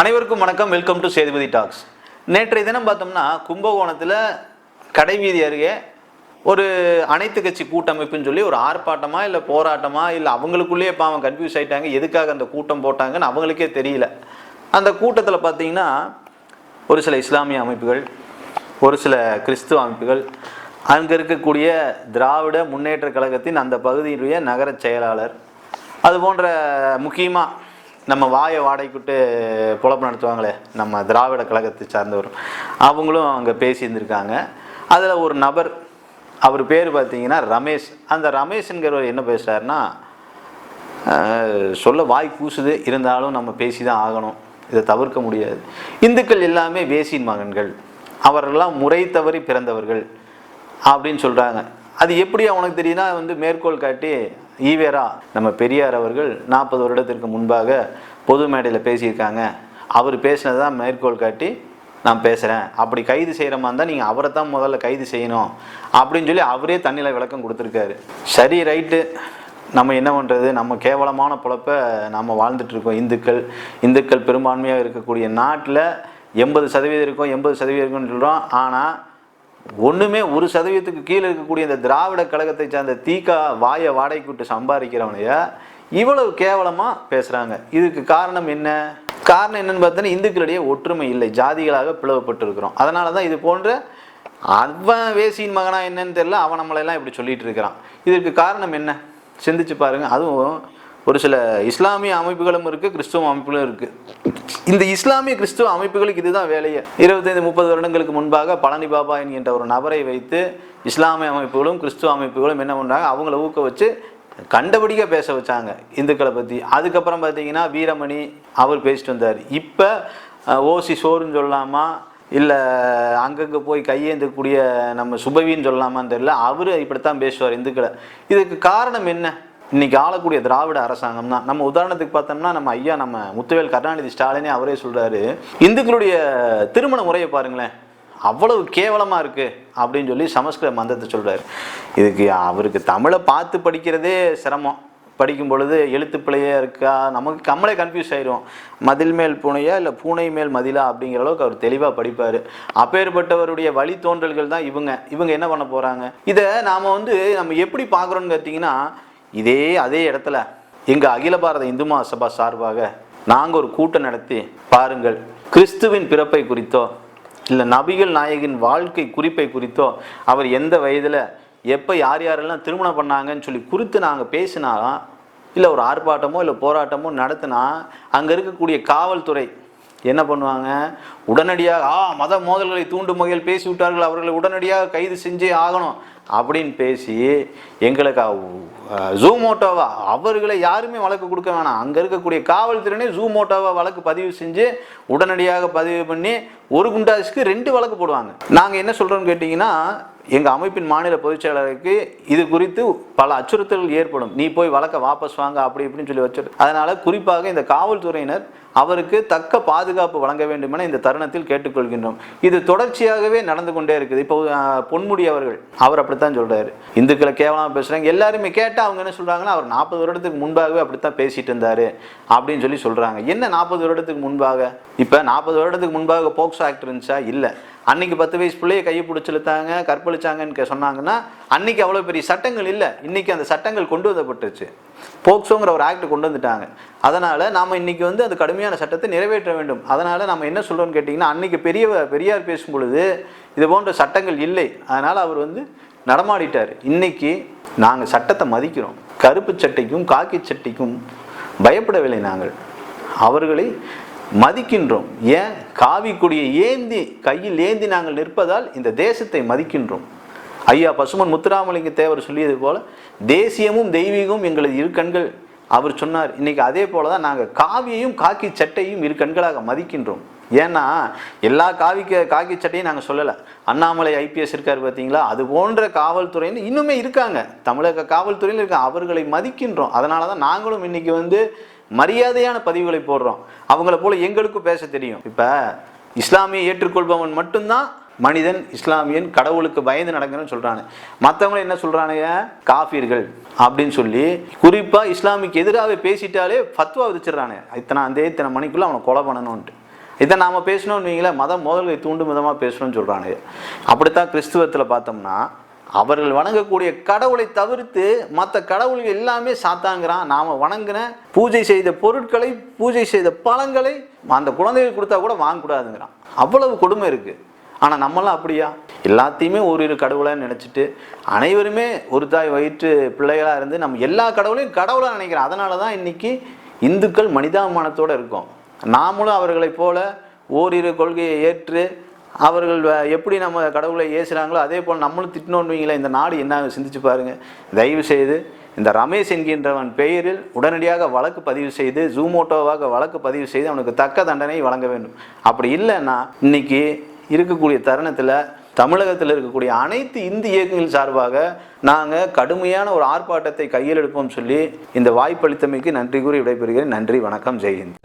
அனைவருக்கும் வணக்கம். Welcome to Sethupathi tax நேற்றைய தினம் பார்த்தோம்னா கும்பகோணத்தில் கடைவீதி அருகே ஒரு அனைத்து கட்சி கூட்டமைப்புன்னு சொல்லி ஒரு ஆர்ப்பாட்டமா இல்லை போராட்டமா இல்லை அவங்களுக்குள்ளேயே பாவம் கன்ஃபியூஸ் ஆயிட்டாங்க. எதுக்காக அந்த கூட்டம் போட்டாங்கன்னு அவங்களுக்கே தெரியல. அந்த கூட்டத்தில் பார்த்தீங்கன்னா ஒரு சில இஸ்லாமிய அமைப்புகள் ஒரு சில கிறிஸ்துவ அமைப்புகள் அங்கே இருக்கக்கூடிய திராவிட முன்னேற்ற கழகத்தின் அந்த பகுதியினுடைய நகர செயலாளர் அது போன்ற முக்கியமாக நம்ம வாயை வாடகைக்கிட்டு புழப்பு நடத்துவாங்களே நம்ம திராவிட கழகத்தை சார்ந்தவரும். அவங்களும் அங்கே பேசியிருந்திருக்காங்க. அதில் ஒரு நபர் அவர் பேர் பார்த்தீங்கன்னா ரமேஷ். அந்த ரமேஷ்ங்கிறவர் என்ன பேசுகிறாருன்னா சொல்ல வாய் கூசுது இருந்தாலும் நம்ம பேசி தான் ஆகணும். இதை தவிர்க்க முடியாது. இந்துக்கள் எல்லாமே வேசின் மகன்கள். அவரெல்லாம் முறை தவறி பிறந்தவர்கள் அப்படின்னு சொல்கிறாங்க அது எப்படி அவனுக்கு தெரியும்னா வந்து மேற்கோள் காட்டி ஈவேரா நம்ம பெரியார் அவர்கள் நாற்பது வருடத்திற்கு முன்பாக பொது மேடையில் பேசியிருக்காங்க. அவர் பேசினது தான் மேற்கோள் காட்டி நான் பேசுகிறேன் அப்படி கைது செய்கிற மாதிரி இருந்தால் நீங்கள் அவரை தான் முதல்ல கைது செய்யணும். அப்படின்னு சொல்லி அவரே தண்ணியில் விளக்கம் கொடுத்துருக்காரு. சரி ரைட்டு. நம்ம என்ன பண்ணுறது நம்ம கேவலமான பொழப்பை நம்ம வாழ்ந்துட்டுருக்கோம் இந்துக்கள் இந்துக்கள் பெரும்பான்மையாக இருக்கக்கூடிய நாட்டில் எண்பது சதவீதம் இருக்கும் எண்பது சதவீதம் இருக்குன்னு சொல்கிறோம் ஆனால் ஒன்றுமே ஒரு சதவீதத்துக்கு கீழே இருக்கக்கூடிய இந்த திராவிட கழகத்தை சார்ந்த தீக்கா வாயை வாடகைக்கு விட்டு சம்பாதிக்கிறவனைய இவ்வளவு கேவலமாக பேசுகிறாங்க இதுக்கு காரணம் என்ன? காரணம் என்னன்னு பார்த்தோன்னா இந்துக்களிடையே ஒற்றுமை இல்லை. ஜாதிகளாக பிளவுபட்டிருக்கிறோம். அதனால தான் இது போன்ற அவன் வேசியின் மகனா என்னன்னு தெரியல. அவன் நம்மளெல்லாம் இப்படி சொல்லிட்டு இருக்கிறான். இதற்கு காரணம் என்ன? சிந்திச்சு பாருங்க. அதுவும் ஒரு சில இஸ்லாமிய அமைப்புகளும் இருக்குது கிறிஸ்துவ அமைப்புகளும் இருக்குது இந்த இஸ்லாமிய கிறிஸ்துவ அமைப்புகளுக்கு இதுதான் வேலையே. இருபத்தைந்து முப்பது வருடங்களுக்கு முன்பாக பழனி பாபா என்கின்ற ஒரு நபரை வைத்து இஸ்லாமிய அமைப்புகளும் கிறிஸ்துவ அமைப்புகளும் என்ன பண்ணுறாங்க அவங்கள ஊக்க வச்சு கண்டபடியாக பேச வச்சாங்க இந்துக்களை பற்றி அதுக்கப்புறம் பார்த்தீங்கன்னா வீரமணி அவர் பேசிட்டு வந்தார். இப்போ ஓசி சோறுன்னு சொல்லலாமா இல்லை அங்கங்கே போய் கையேந்தக்கூடிய நம்ம சுபவின்னு சொல்லலாமான்னு தெரியல. அவர் இப்படித்தான் பேசுவார் இந்துக்களை. இதுக்கு காரணம் என்ன? இன்னைக்கு ஆளக்கூடிய திராவிட அரசாங்கம் தான் நம்ம உதாரணத்துக்கு பார்த்தோம்னா நம்ம ஐயா நம்ம முத்துவேல் கருணாநிதி ஸ்டாலினே அவரே சொல்றாரு இந்துக்களுடைய திருமண முறையை பாருங்களேன். அவ்வளவு கேவலமாக இருக்கு அப்படின்னு சொல்லி சமஸ்கிருத மந்தத்தை சொல்கிறார் இதுக்கு அவருக்கு தமிழை பார்த்து படிக்கிறதே சிரமம். படிக்கும் பொழுது எழுத்து பிழையே இருக்கா? நமக்கு கம்மலே கன்ஃபியூஸ் ஆயிரும் மதில் மேல் பூனையா இல்லை பூனை மேல் மதிலா அப்படிங்கிற அளவுக்கு அவர் தெளிவாக படிப்பார். அப்பேற்பட்டவருடைய வழித்தோன்றல்கள் தான் இவங்க. இவங்க என்ன பண்ண போகிறாங்க இதை நாம் வந்து நம்ம எப்படி பார்க்குறோன்னு பார்த்தீங்கன்னா இதே அதே இடத்துல எங்கள் அகில பாரத இந்து மகாசபா சார்பாக நாங்கள் ஒரு கூட்டம் நடத்தி பாருங்கள் கிறிஸ்துவின் பிறப்பை குறித்தோ இல்லை நபிகள் நாயகின் வாழ்க்கை குறிப்பை குறித்தோ அவர் எந்த வயதில் எப்போ யார் யாரெல்லாம் திருமணம் பண்ணாங்கன்னு சொல்லி குறித்து நாங்கள் பேசினா இல்லை ஒரு ஆர்ப்பாட்டமோ இல்லை போராட்டமோ நடத்தினா அங்கே இருக்கக்கூடிய காவல்துறை என்ன பண்ணுவாங்க? உடனடியாக ஆ மத மோதல்களை தூண்டும் வகையில் பேசிவிட்டார்கள் அவர்களை உடனடியாக கைது செஞ்சே ஆகணும். அப்படின்னு பேசி எங்களுக்கு ஜூமோட்டோவா அவர்களை யாருமே வழக்கு கொடுக்க வேணாம். அங்கே இருக்கக்கூடிய காவல்துறையினே ஜூமோட்டோவா வழக்கு பதிவு செஞ்சு உடனடியாக பதிவு பண்ணி ஒரு குண்டாஸுக்கு ரெண்டு வழக்கு போடுவாங்க. நாங்கள் என்ன சொல்கிறோம்னு கேட்டிங்கன்னா எங்கள் அமைப்பின் மாநில பொதுச் செயலாளருக்கு இது குறித்து பல அச்சுறுத்தல்கள் ஏற்படும். நீ போய் வழக்கை வாபஸ் வாங்க அப்படி இப்படின்னு சொல்லி வச்சிரு. அதனால் குறிப்பாக இந்த காவல்துறையினர் அவருக்கு தக்க பாதுகாப்பு வழங்க வேண்டும் என இந்த தருணத்தில் கேட்டுக்கொள்கின்றோம். இது தொடர்ச்சியாகவே நடந்து கொண்டே இருக்குது. இப்போ பொன்முடி அவர்கள் அவர் அப்படித்தான் சொல்றாரு. இந்துக்களை கேவலமாக பேசுறாங்க. எல்லாருமே கேட்டால் அவங்க என்ன சொல்றாங்கன்னா அவர் நாற்பது வருடத்துக்கு முன்பாகவே அப்படித்தான் பேசிட்டு இருந்தாரு அப்படின்னு சொல்லி சொல்றாங்க. என்ன நாற்பது வருடத்துக்கு முன்பாக? இப்போ நாற்பது வருடத்துக்கு முன்பாக போக்சோ ஆக்ட் இருந்துச்சா? இல்லை. அன்னைக்கு பத்து வயசு பிள்ளைய கையை பிடிச்சிழுத்தாங்க கற்பழிச்சாங்கன்னு சொன்னாங்கன்னா அன்னைக்கு அவ்வளோ பெரிய சட்டங்கள் இல்லை. இன்னைக்கு அந்த சட்டங்கள் கொண்டு வந்தப்பட்டுருச்சு. போக்சோங்கிற ஒரு ஆக்ட் கொண்டு வந்துட்டாங்க. அதனால நாம இன்னைக்கு வந்து அந்த கடுமையான சட்டத்தை நிறைவேற்ற வேண்டும். அதனால நம்ம என்ன சொல்றோம்னு கேட்டிங்கன்னா அன்னைக்கு பெரிய பெரியார் பேசும் பொழுது இது போன்ற சட்டங்கள் இல்லை. அதனால அவர் வந்து நடமாடிட்டார். இன்னைக்கு நாங்கள் சட்டத்தை மதிக்கிறோம். கருப்பு சட்டைக்கும் காக்கி சட்டைக்கும் பயப்படவில்லை நாங்கள். அவர்களை மதிக்கின்றோம். ஏன்? காவி கொடியை ஏந்தி கையில் ஏந்தி நாங்கள் நிற்பதால் இந்த தேசத்தை மதிக்கின்றோம். ஐயா பசுமன் முத்துராமலிங்க தேவர் சொல்லியது போல தேசியமும் தெய்வீகமும் எங்களது இரு கண்கள். அவர் சொன்னார் இன்னைக்கு அதே போல தான் நாங்கள் காவியையும் காக்கி சட்டையும் இரு கண்களாக மதிக்கின்றோம். ஏன்னா எல்லா காவிக்க காக்கி சட்டையும் நாங்கள் சொல்லலை. அண்ணாமலை ஐபிஎஸ் இருக்கார் பார்த்தீங்களா அது போன்ற காவல்துறைன்னு இன்னுமே இருக்காங்க. தமிழக காவல்துறையில் இருக்காங்க அவர்களை மதிக்கின்றோம். அதனால தான் நாங்களும் இன்னைக்கு வந்து மரியாதையான பதிவுகளை போடுறோம். அவங்கள போல எங்களுக்கும் பேச தெரியும். இப்போ இஸ்லாமிய ஏற்றுக்கொள்பவன் மட்டும்தான் மனிதன் இஸ்லாமியன் கடவுளுக்கு பயந்து நடக்கணும்னு சொல்கிறானு மற்றவங்களும் என்ன சொல்கிறானுங்க காஃபீர்கள் அப்படின்னு சொல்லி குறிப்பாக இஸ்லாமிக்கு எதிராக பேசிட்டாலே ஃபத்வா விதிச்சிடுறானே. இத்தனை அந்த இத்தனை மணிக்குள்ளே அவனை கொலை பண்ணணும்ன்ட்டு. இதை நாம் பேசணும்னு வைங்களேன் மதம் மோதல்களை தூண்டும் விதமாக பேசணும்னு சொல்கிறானுங்க அப்படித்தான் கிறிஸ்துவத்தில் பார்த்தோம்னா அவர்கள் வணங்கக்கூடிய கடவுளை தவிர்த்து மற்ற கடவுள்கள் எல்லாமே சாத்தாங்கிறான் நாம் வணங்கின பூஜை செய்த பொருட்களை பூஜை செய்த பழங்களை அந்த குழந்தைகள் கொடுத்தா கூட வாங்கக்கூடாதுங்கிறான். அவ்வளவு கொடுமை இருக்குது ஆனால் நம்மளாம் அப்படியா? எல்லாத்தையுமே ஒரு இரு கடவுளாக நினச்சிட்டு அனைவருமே ஒரு தாய் வயிற்று பிள்ளைகளாக இருந்து நம்ம எல்லா கடவுளையும் கடவுளாக நினைக்கிறோம். அதனால தான் இன்னைக்கு இந்துக்கள் மனிதாபிமானத்தோடு இருக்கோம். நாமளும் அவர்களைப் போல ஓரிரு கொள்கையை ஏற்று அவர்கள் வ- எப்படி நம்ம கடவுளை ஏசுகிறாங்களோ அதே போல் நம்மளும் திட்டினோன்னுவீங்களே இந்த நாடு என்ன சிந்திச்சு பாருங்கள் தயவு செய்து இந்த ரமேஷ் என்கின்றவன் பெயரில் உடனடியாக வழக்கு பதிவு செய்து ஜூமோட்டோவாக வழக்கு பதிவு செய்து அவனுக்கு தக்க தண்டனை வழங்க வேண்டும். அப்படி இல்லைன்னா இன்னைக்கு இருக்கக்கூடிய தருணத்தில் தமிழகத்தில் இருக்கக்கூடிய அனைத்து இந்து இயக்கங்கள் சார்பாக நாங்கள் கடுமையான ஒரு ஆர்ப்பாட்டத்தை கையில் எடுப்போம் சொல்லி இந்த வாய்ப்பளித்தமைக்கு நன்றி கூறி விடைபெறுகிறேன். நன்றி வணக்கம் ஜெய்ஹிந்த்.